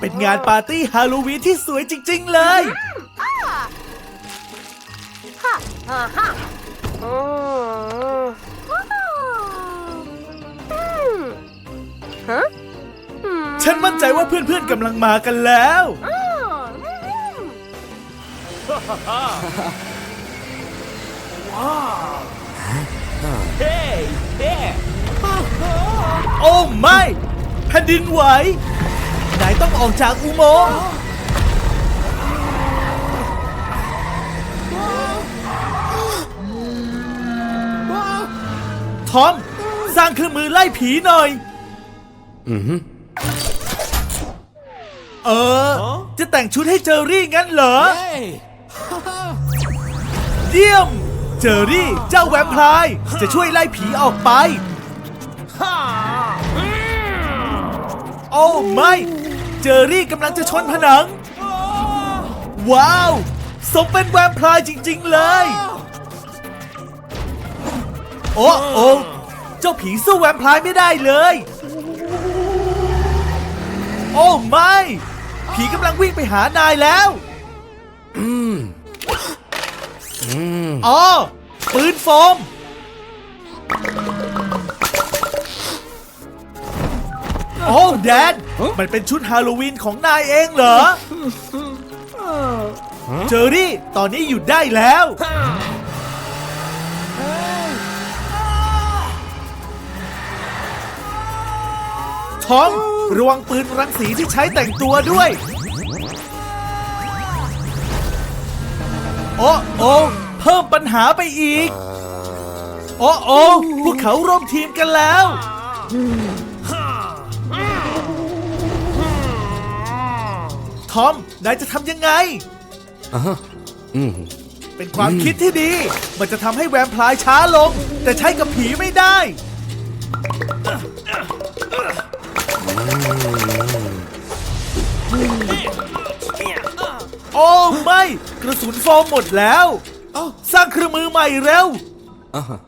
เป็นงานปาร์ตี้ฮาโลวีนที่สวยจริง ๆ เลยฮ่าฮ่าฮ่าอืมอืมฮะอืมฉันมั่นใจว่าเพื่อนๆกำลังมากันแล้วอืมโอ้ไม่แผ่นดินไหว นายต้องออกจากอุโมงค์ทอม สร้างเครื่องมือไล่ผีหน่อยเออ จะแต่งชุดให้เจอรี่งั้นเหรอ เยี่ยม เจอรี่เจ้าแวมไพร์ จะช่วยไล่ผีออกไป โอ้ไม่ เจอรี่กำลังจะชนผนัง ว้าว สมเป็นแวมไพร์จริง ๆ เลย โอ้โอ้เจ้าผีสู้แวมไพร์ไม่ได้เลย โอ้ไม่ ผีกำลังวิ่งไปหานายแล้วอ๋อปืนโฟม โอ้แดน มันเป็นชุดฮาโลวีนของนายเองเหรอ เจอรี่ ตอนนี้หยุดได้แล้ว ทอม ระวังปืนรังสีที่ใช้แต่งตัวด้วย โอ้โอ้เพิ่มปัญหาไปอีก โอ้โอ้พวกเขาร่วมทีมกันแล้ว ทอม นายจะทำยังไงเป็นความคิดที่ดี มันจะทำให้แวมไพร์ช้าลง แต่ใช้กับผีไม่ได้ โอ้ไม่ กระสุนโฟมหมดแล้วสร้างเครื่องมือใหม่เร็วรังสีแ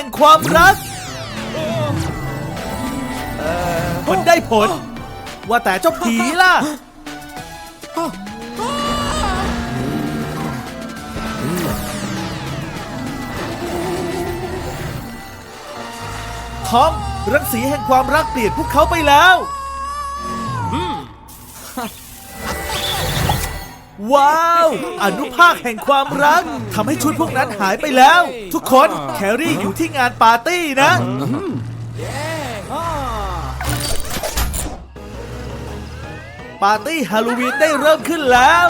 ห่งความรักมันได้ผล ว่าแต่เจ้าผีล่ะ ทอมรังสีแห่งความรักเปลี่ยนพวกเขาไปแล้ว ว้าว อนุภาคแห่งความรักทำให้ชุดพวกนั้นหายไปแล้ว ทุกคนแครี่อยู่ที่งานปาร์ตี้นะ ปาร์ตี้ฮาโลวีนได้เริ่มขึ้นแล้ว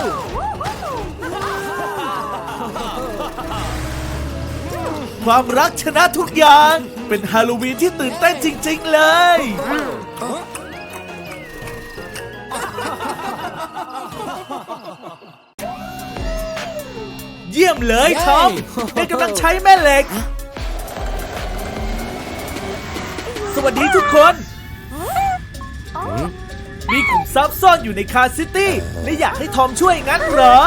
ความรักชนะทุกอย่าง เป็นฮาโลวีนที่ตื่นเต้นจริง ๆ เลย เยี่ยมเลยทอมได้กำลังใช้แม่เหล็ก สวัสดีทุกคน มีขุมทรัพย์ซ่อนอยู่ในคาร์ซิตี้และอยากให้ทอมช่วยงั้นเหรอ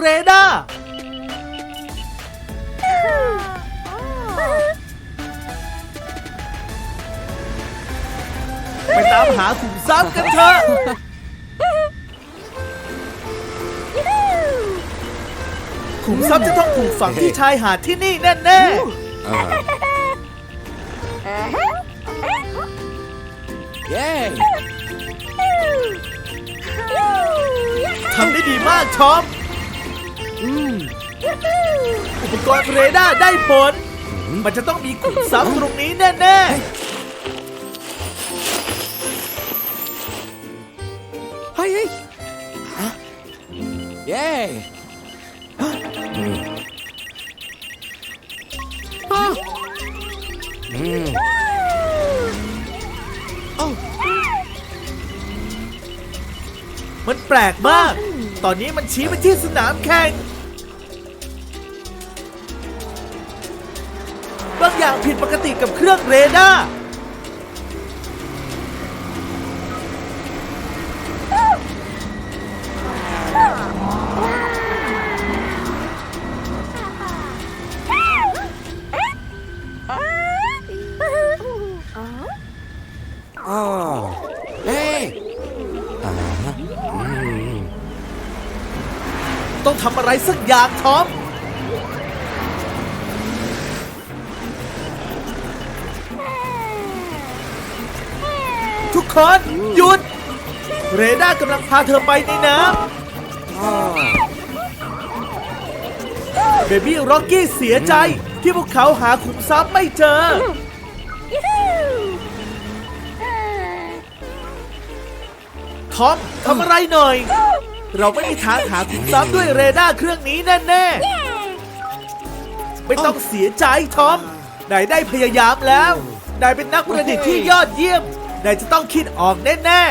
เรดาร์ไปตามหาขุมทรัพย์กันเถอะขุมทรัพย์จะต้องถูกฝังที่ชายหาดที่นี่แน่เย้ๆทำได้ดีมากทอม อุปกรณ์เรดาร์ได้ผล มันจะต้องมีขุมทรัพย์ตรงนี้แน่เฮ้ยเฮ้ยฮะเย้ฮะอืมอะอืมเอ้าๆมันแปลกมาก ตอนนี้มันชี้ไปที่สนามแข่ง กติกับเครื่องเรดาร์อ๋อเฮ้ยอ่าฮะอืม ต้องทำอะไรสักอย่างทอม ทุกคนหยุด เรดาร์กำลังพาเธอไปในน้ำเบบี้ร็อกกี้เสียใจที่พวกเขาหาขุมทรัพย์ไม่เจอ ทอมทำอะไรหน่อย เราไม่มีทางหาขุมทรัพย์ด้วยเรดาร์เครื่องนี้แน่ๆ ไม่ต้องเสียใจทอมนายได้พยายามแล้ว นายเป็นนักประดิษฐ์ที่ยอดเยี่ยม นายจะต้องคิดออกแน่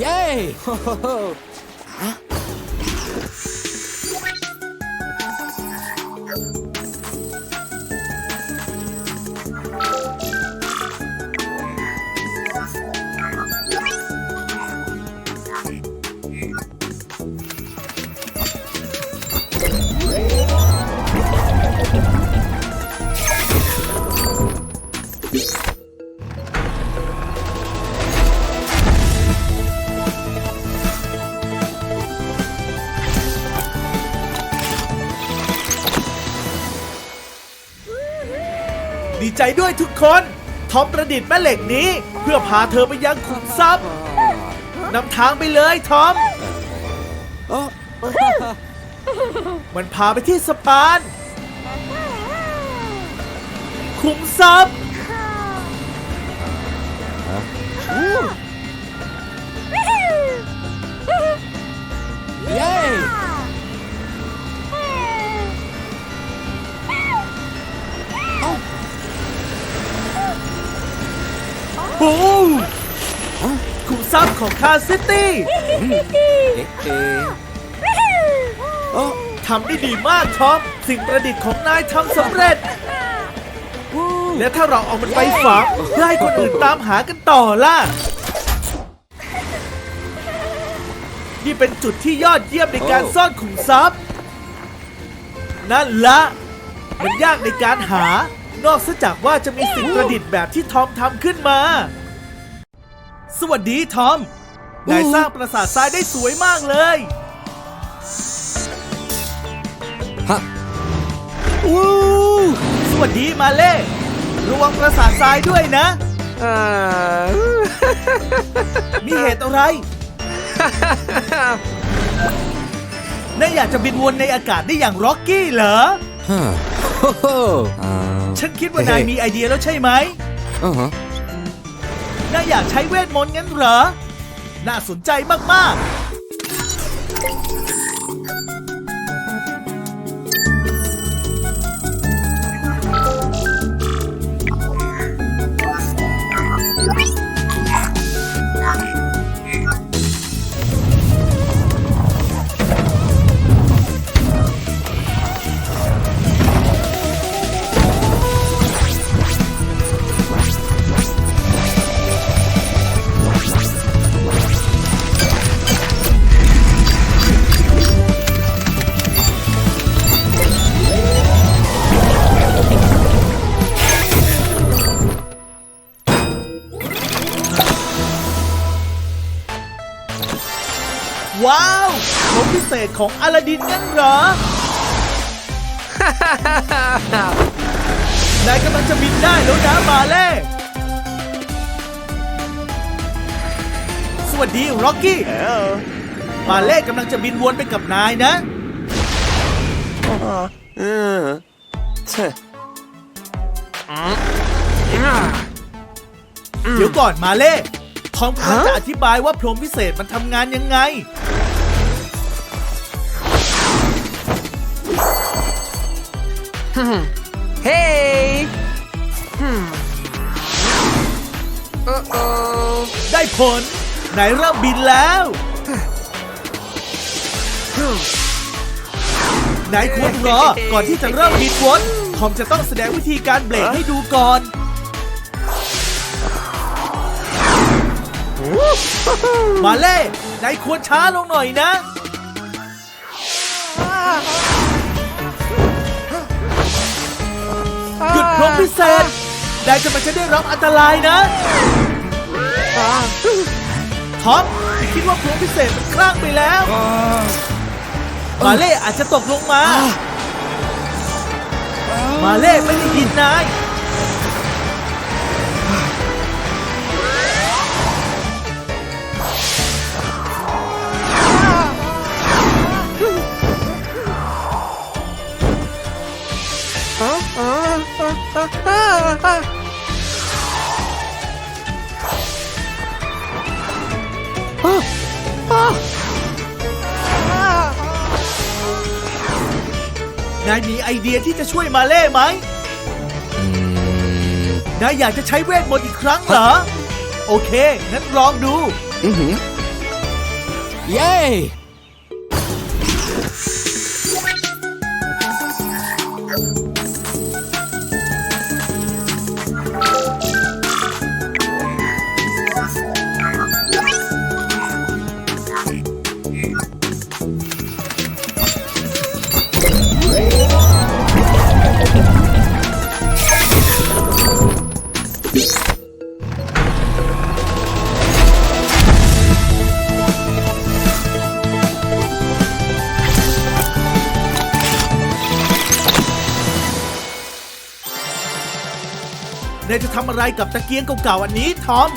เย้ ดีใจด้วยทุกคนทอมประดิษฐ์แม่เหล็กนี้ เพื่อพาเธอไปยังขุมทรัพย์นำทางไปเลยทอมโอ้มันพาไปที่สะพาน ขุมทรัพย์เย้ โอ้โหขุมทรัพย์ของคาซิตี้เอ๊ะเอ๊ะโอ้ทำได้ดีมากทอมสิ่งประดิษฐ์ของนายทำสำเร็จ และถ้าเราเอามันไปฝังเพื่อให้คนอื่นตามหากันต่อล่ะ นี่เป็นจุดที่ยอดเยี่ยมในการซ่อนขุมทรัพย์ นั่นละ มันยากในการหา นอกจากว่าจะมีสิ่งประดิษฐ์แบบที่ทอมทำขึ้นมา สวัสดีทอม นายสร้างปราสาททรายได้สวยมากเลยฮะอู้สวัสดีมาเล่ระวังปราสาททรายด้วยนะอ่ามีเหตุอะไรนายอยากจะบินวนในอากาศได้อย่างร็อกกี้เหรอฮะโอ้โหอ่า ฉันคิดว่านายมีไอเดียแล้วใช่ไหมอ่าฮะนายอยากใช้เวทมนต์งั้นเหรอ น่าสนใจมาก ๆ ของอลาดินงั้นเหรอ นายกำลังจะบินได้แล้วนะมาเล่สวัสดีร็อกกี้มาเล่กำลังจะบินวนไปกับนายนะเออเช่เดี๋ยวก่อนมาเล่ทอมกำลังจะอธิบายว่าพรหมพิเศษมันทำงานยังไง เฮ้ยโอ้โอ้ได้ผลนายเริ่มบินแล้วนายควรรอก่อนที่จะเริ่มบินวนทอมจะต้องแสดงวิธีการเบรกให้ดูก่อนมาเล่นายควรช้าลงหน่อยนะ หยุดพรหมพิเศษนายกำลังจะได้รับอันตรายนะท็อปคิดว่าพรหมพิเศษมันคลั่งไปแล้วมาเล่อาจจะตกลงมา มาเล่ไม่ได้ยินนาย นายมีไอเดียที่จะช่วยมาเล่ไหมนายอยากจะใช้เวทมนต์อีกครั้งเหรอ โอเค งั้นลองดูอือหือเย้ นายจะทำอะไรกับตะเกียงเก่าๆอันนี้ทอม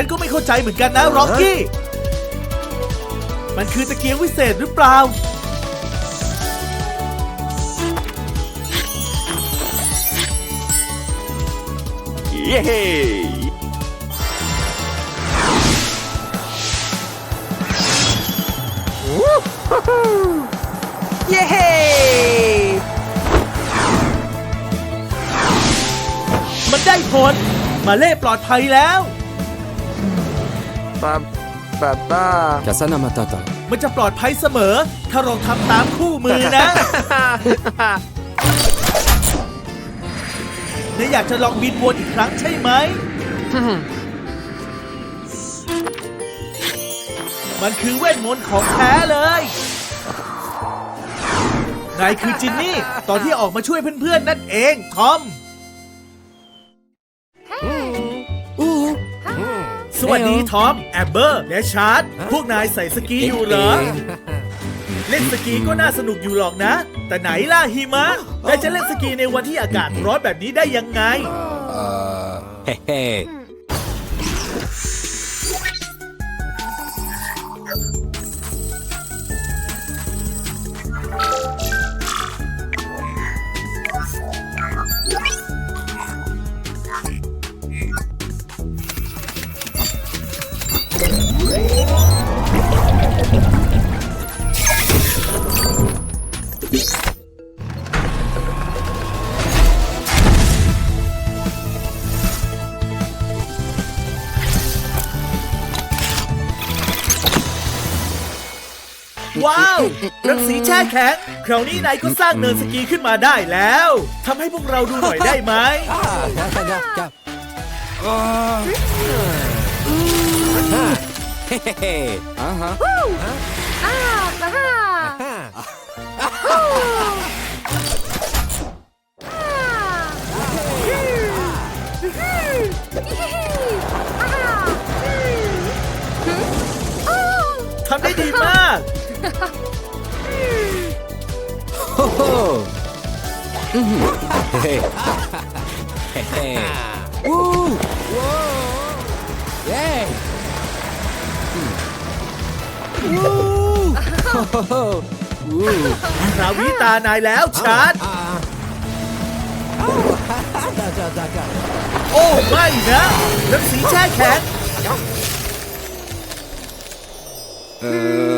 ฉันก็ไม่เข้าใจเหมือนกันนะร็อกกี้ มันคือตะเกียงวิเศษหรือเปล่า เย้เย้มันได้ผล มาเล่ปลอดภัยแล้ว ตาตาตา Kasana Matata มันจะปลอดภัยเสมอ ถ้าเราทำตามคู่มือนะ นายอยากจะลองบินวนอีกครั้งใช่ไหม มันคือเวทมนต์ของแท้เลย นายคือจินนี่ ตอนที่ออกมาช่วยเพื่อนๆนั่นเอง ทอม สวัสดีทอมแอมเบอร์ และชาร์ตพวกนายใส่สกีอยู่เหรอ เล่นสกีก็น่าสนุกอยู่หรอกนะ แต่ไหนล่ะหิมะนายจะเล่นสกีในวันที่อากาศร้อนแบบนี้ได้ยังไง เฮ้ รังสีแช่แข็งคราวนี้นายก็สร้างเนินสกีขึ้นมาได้แล้วทำให้พวกเราดูหน่อยได้ไหมอ่าฮะ เฮ้เฮ้วู้ว้าวเย้วู้วู้ราวิตานายแล้วชาร์จจ้าจ้าจ้าจ้าโอ้ไม่นะรังสีแช่แข็งเออ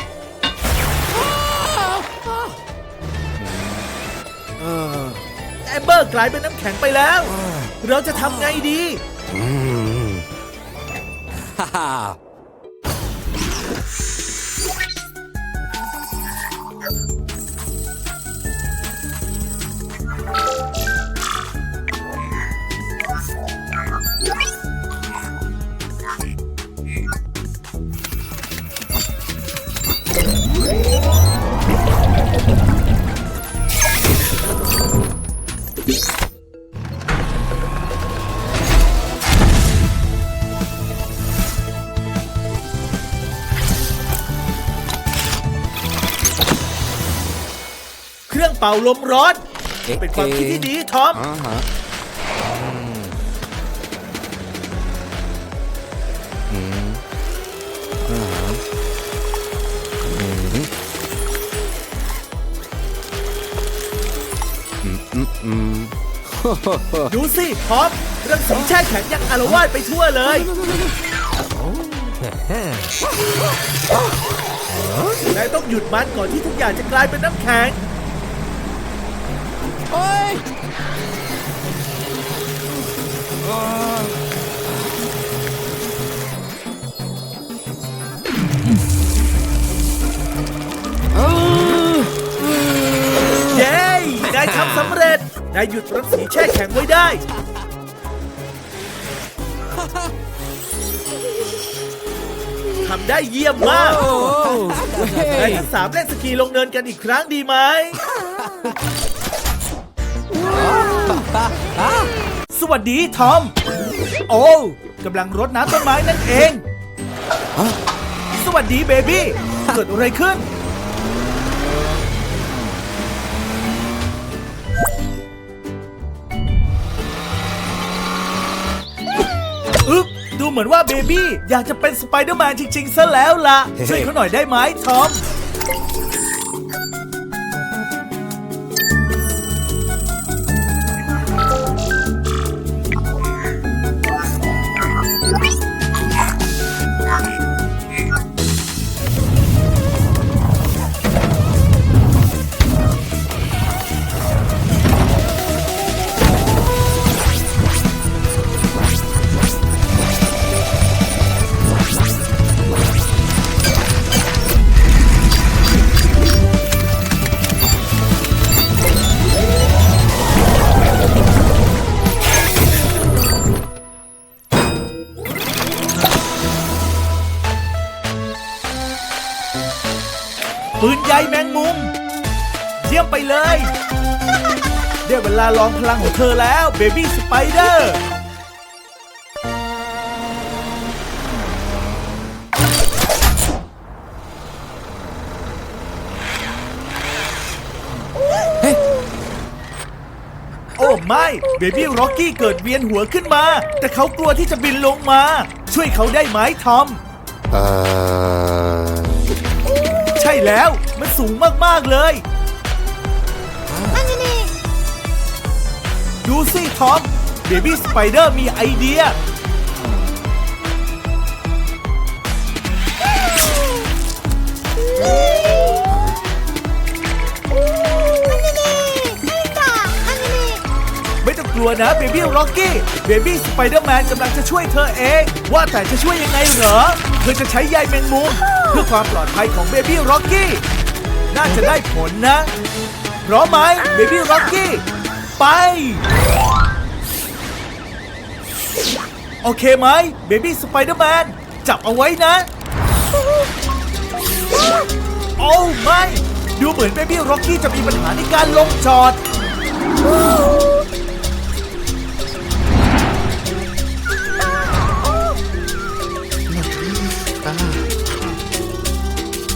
เบอร์กลายเป็นน้ำแข็งไปแล้ว เราจะทำไงดี ฮ่า เป่าลมร้อน เป็นความคิดที่ดีทอม อ่าฮะอืมอ่าฮะอืมอืมอืมอืมดูสิทองแช่แข็งยังอารวาสไปทั่วเลย นายต้องหยุดมันก่อนที่ทุกอย่างจะกลายเป็นน้ำแข็ง โอ้ยอ่าเย้นายทำสำเร็จนายหยุดรังสีแช่แข็งไว้ได้ ทำได้เยี่ยมมากโอ้เฮ้นายยทั้งสามเล่นสกีลงเนินกันอีกครั้งดีไหม สวัสดีทอม โอ้กำลังรดน้ำต้นไม้นั่นเอง สวัสดีเบบี้ เกิดอะไรขึ้น อึ๊บ ดูเหมือนว่าเบบี้ อยากจะเป็นสไปเดอร์แมนจริง ๆ ซะแล้วล่ะ ช่วยเขาหน่อยได้ไหมทอม ลาลองพลังของเธอแล้วเบบี้สไปเดอร์โอ้ไม่เบบี้ร็อกกี้เกิดเวียนหัวขึ้นมา แต่เขากลัวที่จะบินลงมา ช่วยเขาได้ไหมทอม เอ่อ ใช่แล้ว มันสูงมาก ๆ เลย ดูสิทอมเบบี้สไปเดอร์มีไอเดีย ไม่ต้องกลัวนะเบบี้ร็อกกี้เบบี้สไปเดอร์แมนกำลังจะช่วยเธอเอง ว่าแต่จะช่วยยังไงเหรอ เธอจะใช้ใยแมงมุมเพื่อความปลอดภัยของเบบี้ร็อกกี้น่าจะได้ผลนะพร้อมไหมเบบี้ร็อกกี้ไป โอเคไหมเบบี้สไปเดอร์แมนจับเอาไว้นะ โอ้ไม่ดูเหมือนเบบี้ร็อกกี้จะมีปัญหาในการลงจอด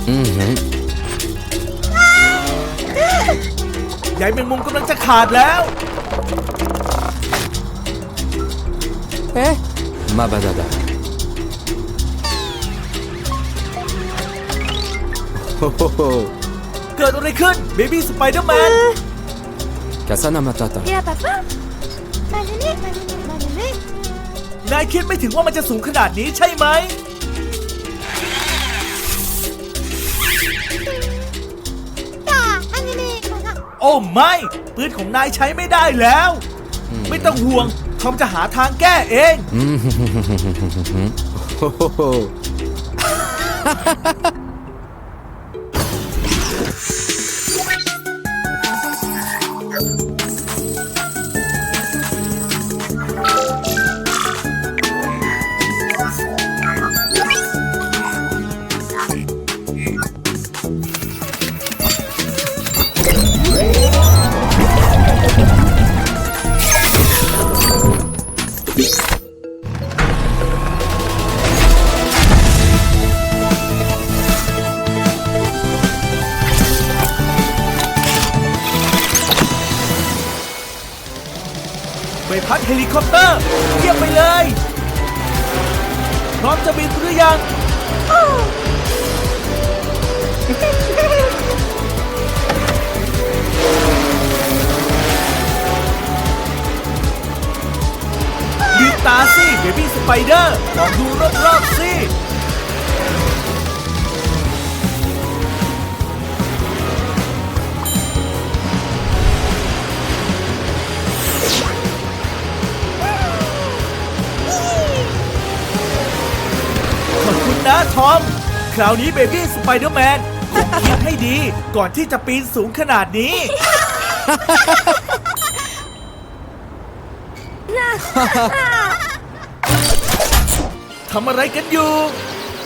อือหือใยแมงมุมกำลังจะขาดแล้ว เอ๊ะ มาบาดาดาโอ้โหโหเกิดอะไรขึ้นเบบี้สไปเดอร์แมนกาซานามาตาตา Ya papa. Malene, malene, malene. นายคิดไม่ถึงว่ามันจะสูงขนาดนี้ใช่ไหม Ya, anime, mana? โอ้ไม่ปืนของนายใช้ไม่ได้แล้ว ไม่ต้องห่วงท อมจะหาทางแก้เอง โอ้โห คอปเตอร์เทียบไปเลย พร้อมจะบินหรือยัง ลืมตาสิเบบี้สไปเดอร์ลองดูรอบๆสิ คราวนี้เบบี้สไปเดอร์แมนคงคิดให้ดีก่อนที่จะปีนสูงขนาดนี้ ทำอะไรกันอยู่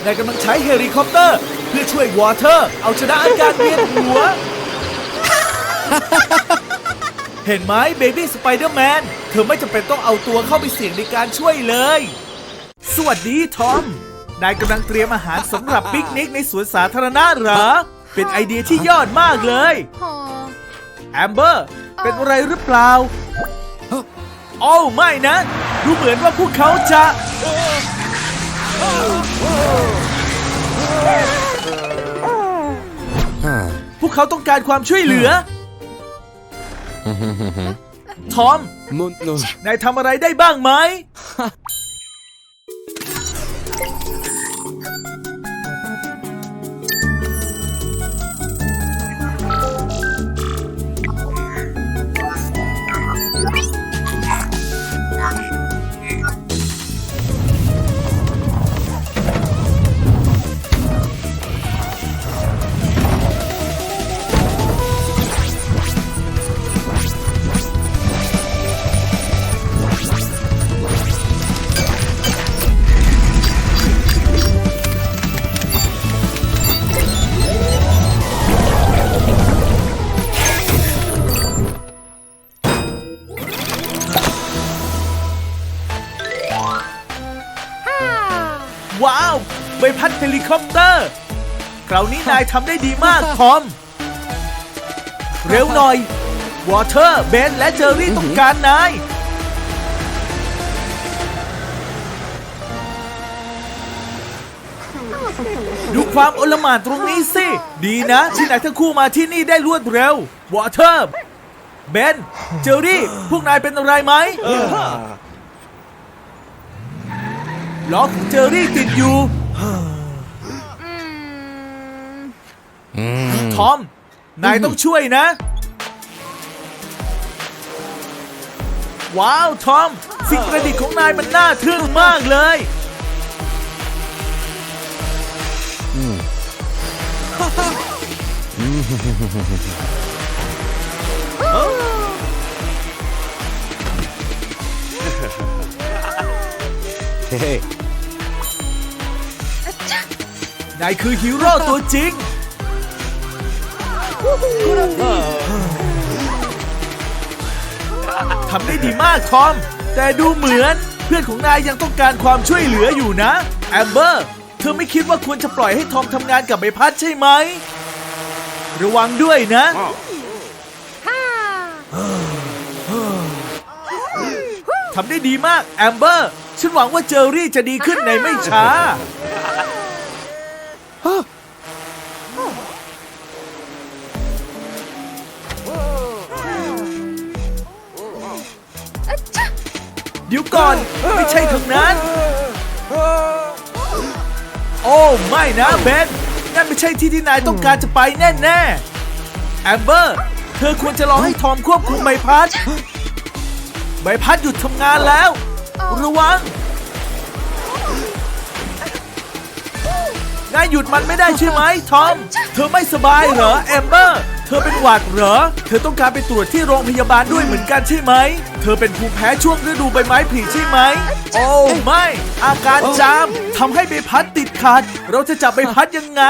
นายกำลังใช้เฮลิคอปเตอร์ เพื่อช่วยวอเตอร์ เอาชนะอาการเวียนหัว เห็นไหมเบบี้สไปเดอร์แมน เธอไม่จำเป็นต้องเอาตัวเข้าไปเสี่ยงในการช่วยเลย สวัสดีทอม นายกำลังเตรียมอาหารสำหรับปิกนิกในสวนสาธารณะเหรอ เป็นไอเดียที่ยอดมากเลย Oh. แอมเบอร์เป็นอะไรหรือเปล่าโอ้ไม่นะ ดูเหมือนว่าพวกเขาจะฮ่าพวกเขาต้องการความช่วยเหลือ ทอมมุนโนนายทำอะไรได้บ้างไหม เฮลิคอปเตอร์ คราวนี้นายทำได้ดีมากทอม เร็วหน่อย วอเตอร์เบนและเจอรี่ต้องการนาย ดูความโอลหม่านตรงนี้สิ ดีนะที่นายทั้งคู่มาที่นี่ได้รวดเร็ว วอเตอร์เบน เจอรี่ พวกนายเป็นอะไรไหมล้อของเจอรี่ติดอยู่ อม นายต้องช่วยนะ ว้าว ทอม สิ่งประดิษฐ์ของนายมันน่าทึ่งมากเลยอเฮ้ยนายคือฮีโร่ตัวจริง ทำได้ดีมากทอม แต่ดูเหมือนเพื่อนของนายยังต้องการความช่วยเหลืออยู่นะ แอมเบอร์ เธอไม่คิดว่าควรจะปล่อยให้ทอมทำงานกับใบพัดใช่ไหม ระวังด้วยนะ ทำได้ดีมากแอมเบอร์ ฉันหวังว่าเจอรี่จะดีขึ้นในไม่ช้า ก่อน ไม่ใช่ทางนั้น โอ้ไม่นะเบนนั่นไม่ใช่ที่ที่นายต้องการจะไปแน่ๆแอมเบอร์ เธอควรจะรอให้ทอมควบคุมใบพัด ใบพัดหยุดทำงานแล้ว ระวัง นายหยุดมันไม่ได้ใช่ไหมทอม เธอไม่สบายเหรอแอมเบอร์ ธอเป็นหวัดเหรอ เธอต้องการไปตรวจที่โรงพยาบาลด้วยเหมือนกันใช่ไหม เธอเป็นภูมิแพ้ช่วงฤดูใบไม้ผลิใช่ไหม โอ้ไม่ อาการจามทำให้ใบพัดติดขัด เราจะจับใบพัดยังไง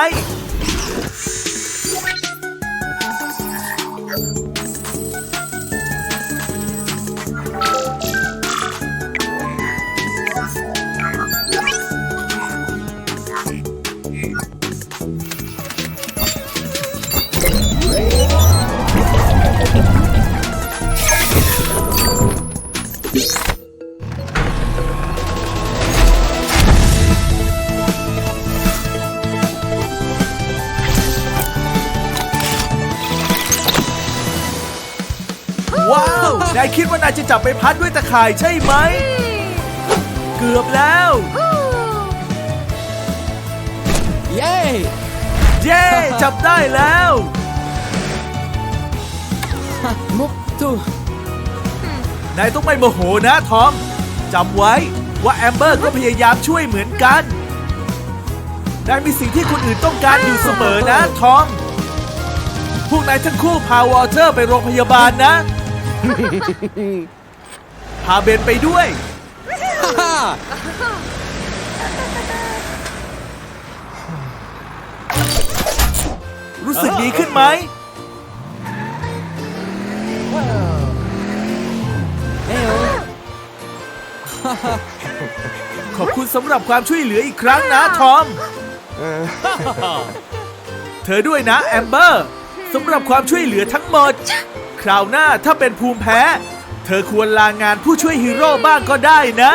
คิดว่านายจะจับใบพัดด้วยตะข่ายใช่ไหม เกือบแล้ว เย้ เย้ จับได้แล้วมุกตูนายต้องไม่โมโหนะทอมจำไว้ว่าแอมเบอร์ก็พยายามช่วยเหมือนกันนายมีสิ่งที่คนอื่นต้องการอยู่เสมอนะทอม พวกนายทั้งคู่พาวอเตอร์ไปโรงพยาบาลนะ พาเบนไปด้วยฮ่ารู้สึกดีขึ้นไหมเอ้ยขอบคุณสำหรับความช่วยเหลืออีกครั้งนะทอม เธอด้วยนะแอมเบอร์สำหรับความช่วยเหลือทั้งหมด คราวหน้าถ้าเป็นภูมิแพ้ เธอควรลางานผู้ช่วยฮีโร่บ้างก็ได้นะ